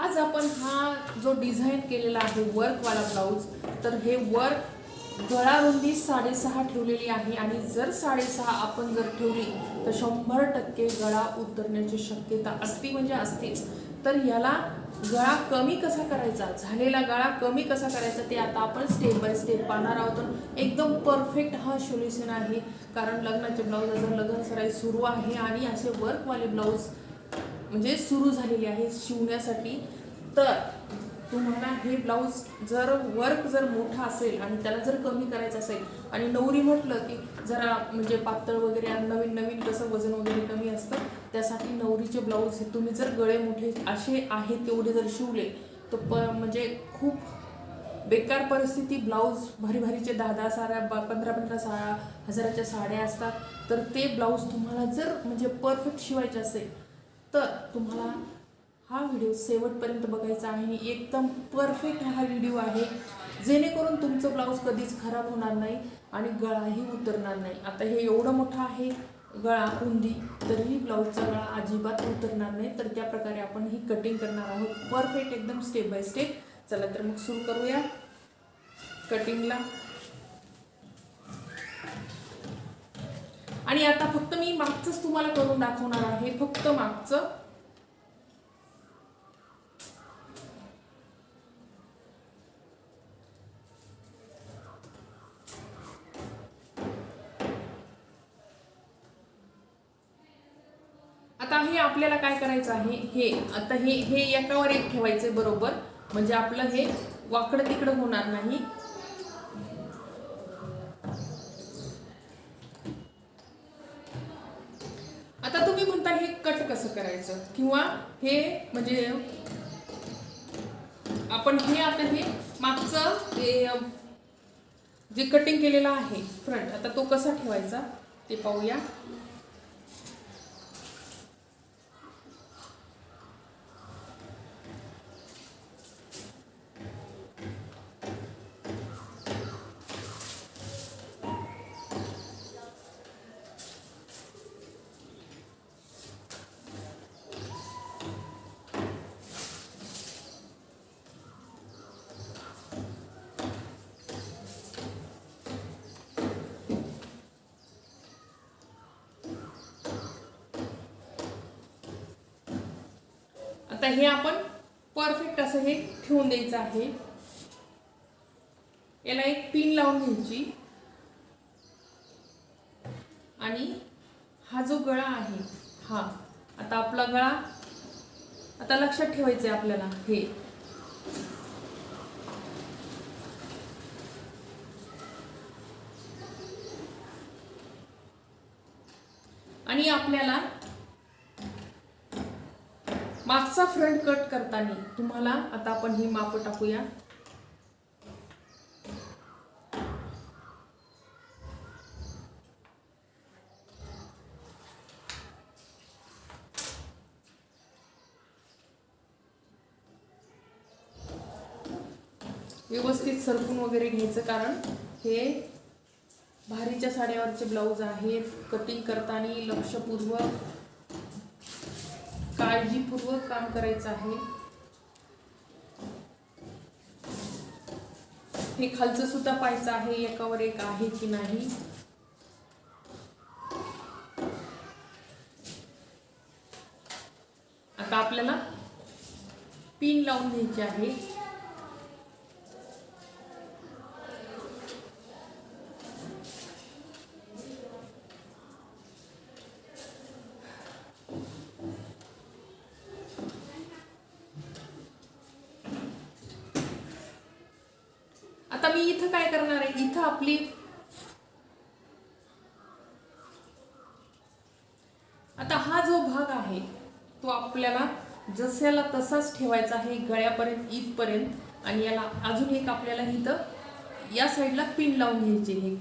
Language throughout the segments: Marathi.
आज आपण हा जो डिझाईन केलेला आहे वर्कवाला ब्लाऊज तर हे वर्क गळा रुंदी साडेसहा ठेवलेली आहे आणि जर साडेसहा आपण जर ठेवली तर शंभर टक्के गळा उतरण्याची शक्यता असती म्हणजे असतीच. तर याला गळा कमी कसा करायचा? झालेला गळा कमी कसा करायचा ते आता आपण स्टेप बाय स्टेप पाहणार आहोत. एकदम परफेक्ट हा सोल्युशन आहे. कारण लग्नाचे ब्लाऊज जर लग्न सराई सुरू आहे आणि असे वर्कवाले ब्लाऊज म्हणजे सुरू झालेली आहे शिवण्यासाठी. तर तुम्हाला हे ब्लाऊज जर वर्क जर मोठा असेल आणि त्याला जर कमी करायचं असेल आणि नवरी म्हटलं की जरा म्हणजे पातळ वगैरे नवीन नवीन कसं वजन वगैरे कमी असतं त्यासाठी नवरीचे ब्लाऊज हे तुम्ही जर गळे मोठे असे आहे तेवढे जर शिवले तर प म्हणजे खूप बेकार परिस्थिती. ब्लाऊज भारी भारीचे दहा दहा साऱ्या बा पंधरा पंधरा सा हजाराच्या साड्या असतात. तर ते ब्लाऊज तुम्हाला जर म्हणजे परफेक्ट शिवायचे असेल तर तुम्हाला हा व्हिडिओ शेवटपर्यंत बघायचा आहे. आणि एकदम परफेक्ट हा व्हिडिओ आहे. जेणेकरून तुमचं ब्लाऊज कधीच खराब होणार नाही आणि गळाही उतरणार नाही. आता हे एवढं मोठं आहे गळा रुंदी तरीही ब्लाऊजचा गळा अजिबात उतरणार नाही. तर त्या प्रकारे आपण ही कटिंग करणार आहोत. परफेक्ट एकदम स्टेप बाय स्टेप चला तर मग सुरू करूया. कटिंगला आणि आता फक्त मी मागचंच तुम्हाला करून दाखवणार आहे. फक्त मागचं. आता हे आपल्याला काय करायचं आहे? हे आता हे हे एकावर एक ठेवायचं बरोबर. म्हणजे आपलं हे वाकडं तिकडं होणार नाही. कट कसं करायचं? किंवा हे म्हणजे आपण हे आता हे मागचं जे कटिंग केलेलं आहे फ्रंट आता तो कसा ठेवायचा ते पाहूया. आता हे आपण परफेक्ट असं हे ठेवून द्यायचं आहे. याला एक पिन लावून घ्यायची. आणि हा जो गळा आहे हा आता आपला गळा आता लक्षात ठेवायचं आहे आपल्याला हे. आणि आपल्याला मागचा फ्रंट कट करताना तुम्हाला आता आपण ही माप टाकूया. व्यवस्थित सरकून वगैरे घ्यायचं कारण हे भारीच्या साड्यावरचे ब्लाऊज आहेत. कटिंग करताना लक्षपूर्वक काळजीपूर्वक काम करायचं आहे. हे खालचं सुद्धा पाहायचं आहे एकावर एक आहे की नाही? आता आपल्याला पिन लावून घ्यायची आहे. आता मी इथं काय करणार आहे? इथं आपली आता हा जो भाग आहे तो आपल्याला जशाला तसाच ठेवायचा आहे गळ्यापर्यंत इथपर्यंत आणि याला अजून एक आपल्याला इथं या साईडला पिन लावून घ्यायचे हे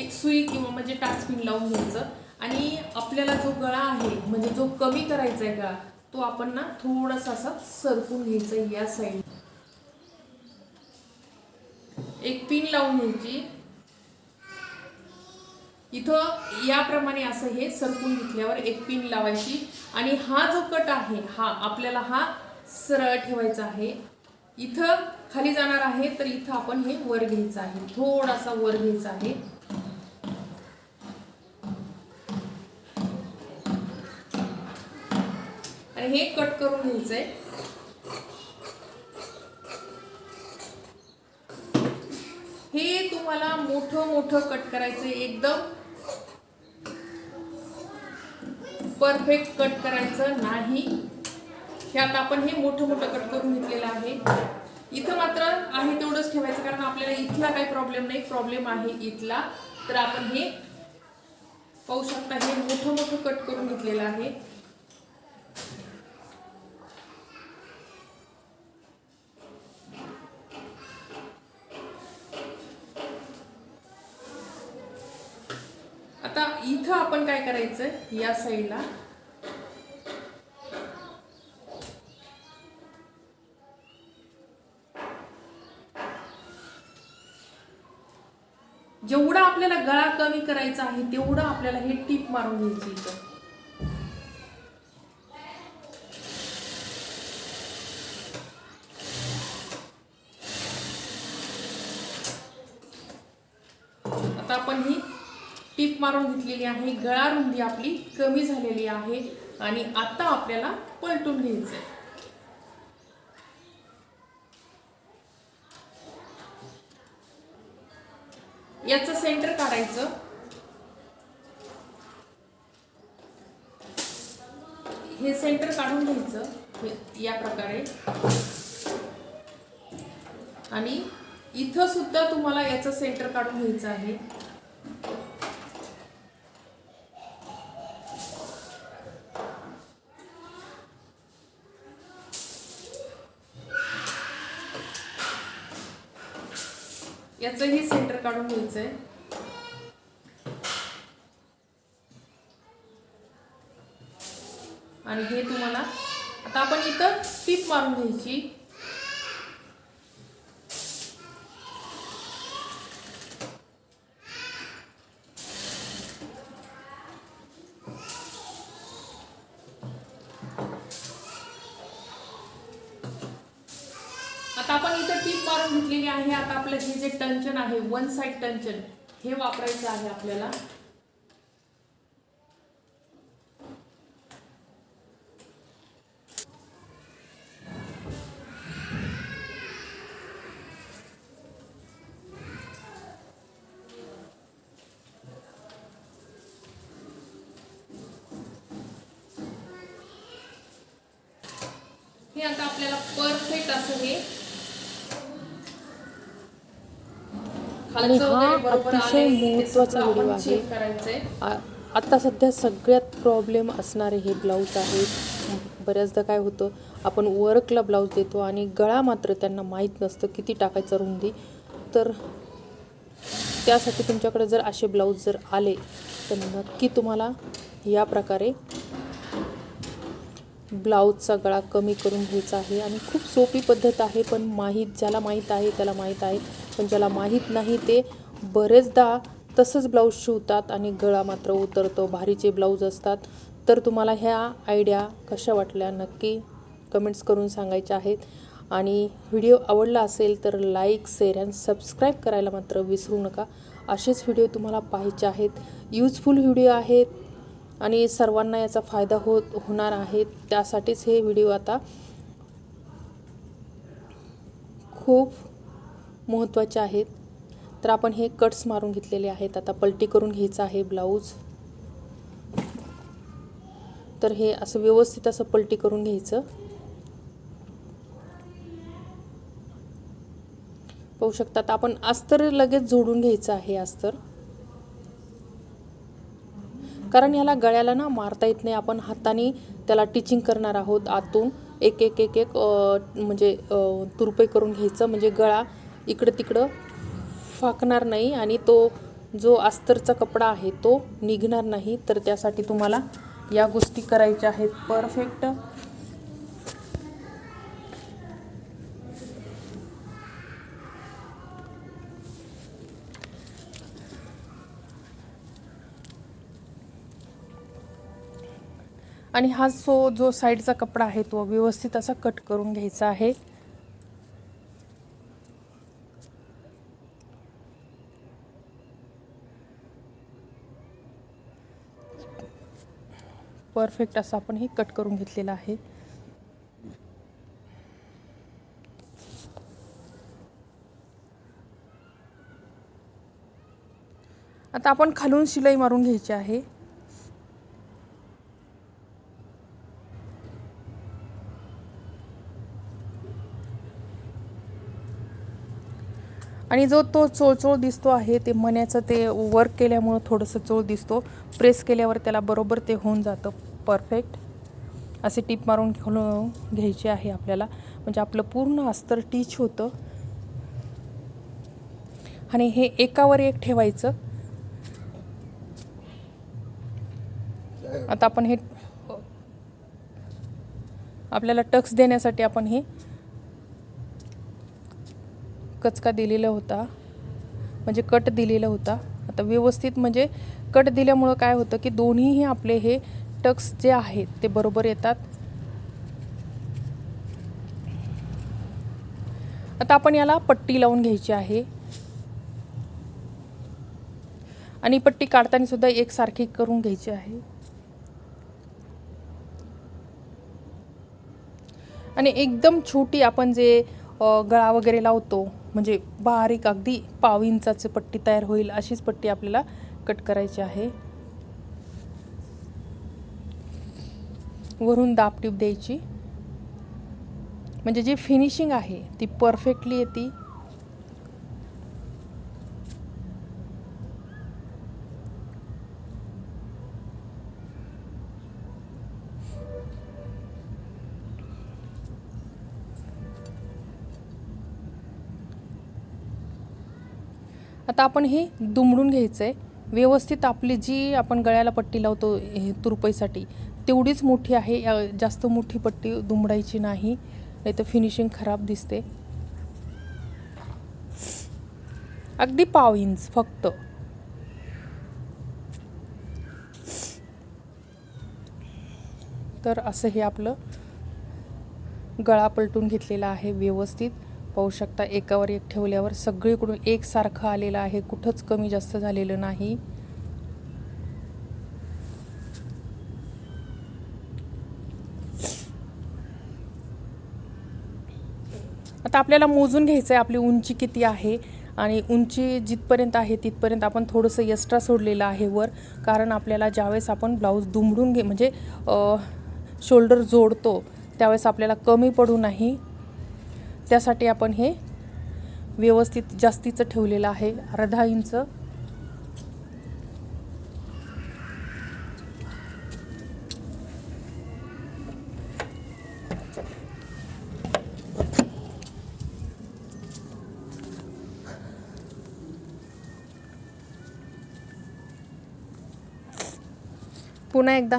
एक सुई किंवा म्हणजे टाच पिन लावून घ्यायचं. आणि आपल्याला जो गळा आहे म्हणजे जो कमी करायचा आहे गळा तो आपण ना थोडासा असा सरकून घ्यायचा या साईड एक पिन लावून घ्यायची. इथं याप्रमाणे असं हे सरकून घेतल्यावर एक पिन लावायची. आणि हा जो कट आहे हा आपल्याला हा सरळ ठेवायचा आहे. इथं खाली जाणार आहे तर इथं आपण हे वर घ्यायचं आहे. थोडासा वर घ्यायचा आहे. आणि हे कट करून घ्यायचंय. आहे तुम्हाला मोठं मोठं कट करायचं एकदम. परफेक्ट कट करायचं नाही. हे आता आपण हे मोठं मोठं कट करून घेतलेलं आहे. इथं मात्र आहे तेवढंच ठेवायचं कारण आपल्याला इथला काही प्रॉब्लेम नाही. प्रॉब्लेम आहे इथला. तर आपण हे पाहू शकता हे मोठं मोठं कट करून घेतलेलं आहे. इथं आपण काय करायचं या साईडला. जेवढा आपल्याला गळा कमी करायचा आहे तेवढं आपल्याला हे टीप मारून घ्यायची इथं आता आपण ही टीप मारून घेतलेली आहे गळा रुंदी आपली कमी झालेली आहे आणि आता आपल्याला पलटून घ्यायचंय. याचं सेंटर काढायचं. हे सेंटर काढून घ्यायचं या प्रकारे. आणि इथं सुद्धा तुम्हाला याचं सेंटर काढून घ्यायचं आहे. याचंही सेंटर काढून घ्यायचं आहे आणि हे तुम्हाला आता आपण इथं टीप मारून घ्यायची आता आपण इथं घेतलेली आहे. आता आपलं हे जे टंचन आहे वन साइड टंचन हे वापरायचं आहे आपल्याला. हे आता आपल्याला परफेक्ट असं हे आणि हा अतिशय महत्त्वाचा व्हिडिओ आहे. check करायचंय. आ- आता सध्या सगळ्यात प्रॉब्लेम असणारे हे ब्लाऊज आहे. बऱ्याचदा काय होतं आपण वर्कला ब्लाऊज देतो आणि गळा मात्र त्यांना माहीत नसतं किती टाकायचं रुंदी तर त्यासाठी तुमच्याकडे जर असे ब्लाऊज जर आले तर नक्की तुम्हाला या प्रकारे ब्लाऊजचा गळा कमी करून घ्यायचा आहे. आणि खूप सोपी पद्धत आहे पण माहीत ज्याला माहीत आहे त्याला माहीत आहे. पण ज्याला माहीत नाही ते बरेचदा तसंच ब्लाऊज शिवतात आणि गळा मात्र उतरतो. भारीचे ब्लाऊज असतात. तर तुम्हाला ह्या आयडिया कशा वाटल्या नक्की कमेंट्स करून सांगायच्या आहेत. आणि व्हिडिओ आवडला असेल तर लाईक शेअर अँड सबस्क्राईब करायला मात्र विसरू नका. असेच व्हिडिओ तुम्हाला पाहायचे आहेत. यूजफुल व्हिडिओ आहेत आणि सर्वांना याचा फायदा होत होणार आहे. त्यासाठीच हे व्हिडिओ आता खूप महत्त्वाचे आहेत. तर आपण हे कट्स मारून घेतलेले आहेत. आता पलटी करून घ्यायचं आहे ब्लाऊज तर हे असं व्यवस्थित असं पलटी करून घ्यायचं. पाहू शकतात आपण अस्तर लगेच जोडून घ्यायचं आहे अस्तर. कारण याला गळ्याला ना मारता येत नाही. आपण हाताने त्याला टिचिंग करणार आहोत. आतून एक एक एक एक म्हणजे तुरपे करून घ्यायचं. म्हणजे गळा इकडं तिकडं फाकणार नाही आणि तो जो अस्तरचा कपडा आहे तो निघणार नाही. तर त्यासाठी तुम्हाला या गोष्टी करायच्या आहेत. परफेक्ट आणि हा सो जो साईडचा कपडा आहे तो व्यवस्थित असा कट करून घ्यायचा आहे. परफेक्ट असं आपण हे कट करून घेतलेलं आहे. आता आपण खालून शिलाई मारून घ्यायची आहे. आणि जो तो चोळचोळ दिसतो आहे ते मण्याचं ते वर्क केल्यामुळं थोडंसं चोळ दिसतो. प्रेस केल्यावर त्याला बरोबर ते होऊन जातं. परफेक्ट असे टीप मारून खोलून घ्यायचे आहे आपल्याला. म्हणजे आपलं पूर्ण अस्तर टीच होतं. आणि हे एकावर एक ठेवायचं. आता आपण हे आपल्याला टक्स देण्यासाठी आपण हे कचका दिलेला होता. म्हणजे कट दिलेला होता. आता व्यवस्थित म्हणजे कट दिल्यामुळं काय होतं की दोन्हीही आपले हे टक्स जे आहेत ते बरोबर येतात. आता आपण याला पट्टी लावून घ्यायची आहे. आणि पट्टी काढताना सुद्धा एकसारखी करून घ्यायची आहे. आणि एकदम छोटी आपण जे गळा वगैरे लावतो म्हणजे बारीक अगदी पाव इंचाची पट्टी तयार होईल अशीच पट्टी आपल्याला कट करायची आहे. वरून दाब टीप द्यायची. म्हणजे जी फिनिशिंग आहे ती परफेक्टली येते. आता आपण हे दुमडून घ्यायचं आहे व्यवस्थित आपली जी आपण गळ्याला पट्टी लावतो हे तुरपईसाठी तेवढीच मोठी आहे. या- जास्त मोठी पट्टी दुमडायची नाही. नाही तर फिनिशिंग खराब दिसते. अगदी पाव इंच फक्त. तर असं हे आपलं गळा पलटून घेतलेला आहे व्यवस्थित. पाहू शकता एकावर एक ठेवल्यावर सगळीकडून एकसारखं आलेलं आहे. कुठंच कमी जास्त झालेलं नाही. आता आपल्याला मोजून घ्यायचं आहे आपली उंची किती आहे आणि उंची जिथपर्यंत आहे तिथपर्यंत आपण थोडंसं एक्स्ट्रा सोडलेलं आहे वर कारण आपल्याला ज्यावेळेस आपण ब्लाऊज दुमडून घे म्हणजे शोल्डर जोडतो त्यावेळेस आपल्याला कमी पडू नाही. त्यासाठी आपण हे व्यवस्थित जास्तीचं ठेवलेलं आहे. अर्धा इंच. पुन्हा एकदा.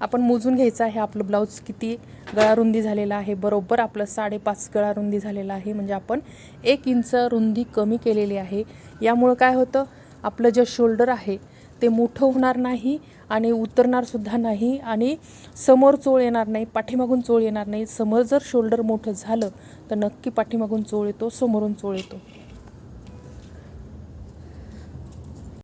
आपण मोजून घ्यायचं आहे आपलं ब्लाऊज किती गळा रुंदी झालेला आहे. बरोबर आपलं साडेपाच गळा रुंदी झालेला आहे. म्हणजे आपण एक इंच रुंदी कमी केलेली आहे. यामुळं काय होतं? आपलं जे शोल्डर आहे ते मोठं होणार नाही आणि उतरणारसुद्धा नाही आणि समोर चोळ येणार नाही पाठीमागून चोळ येणार नाही. समोर जर शोल्डर मोठं झालं तर नक्की पाठीमागून चोळ येतो समोरून चोळ येतो.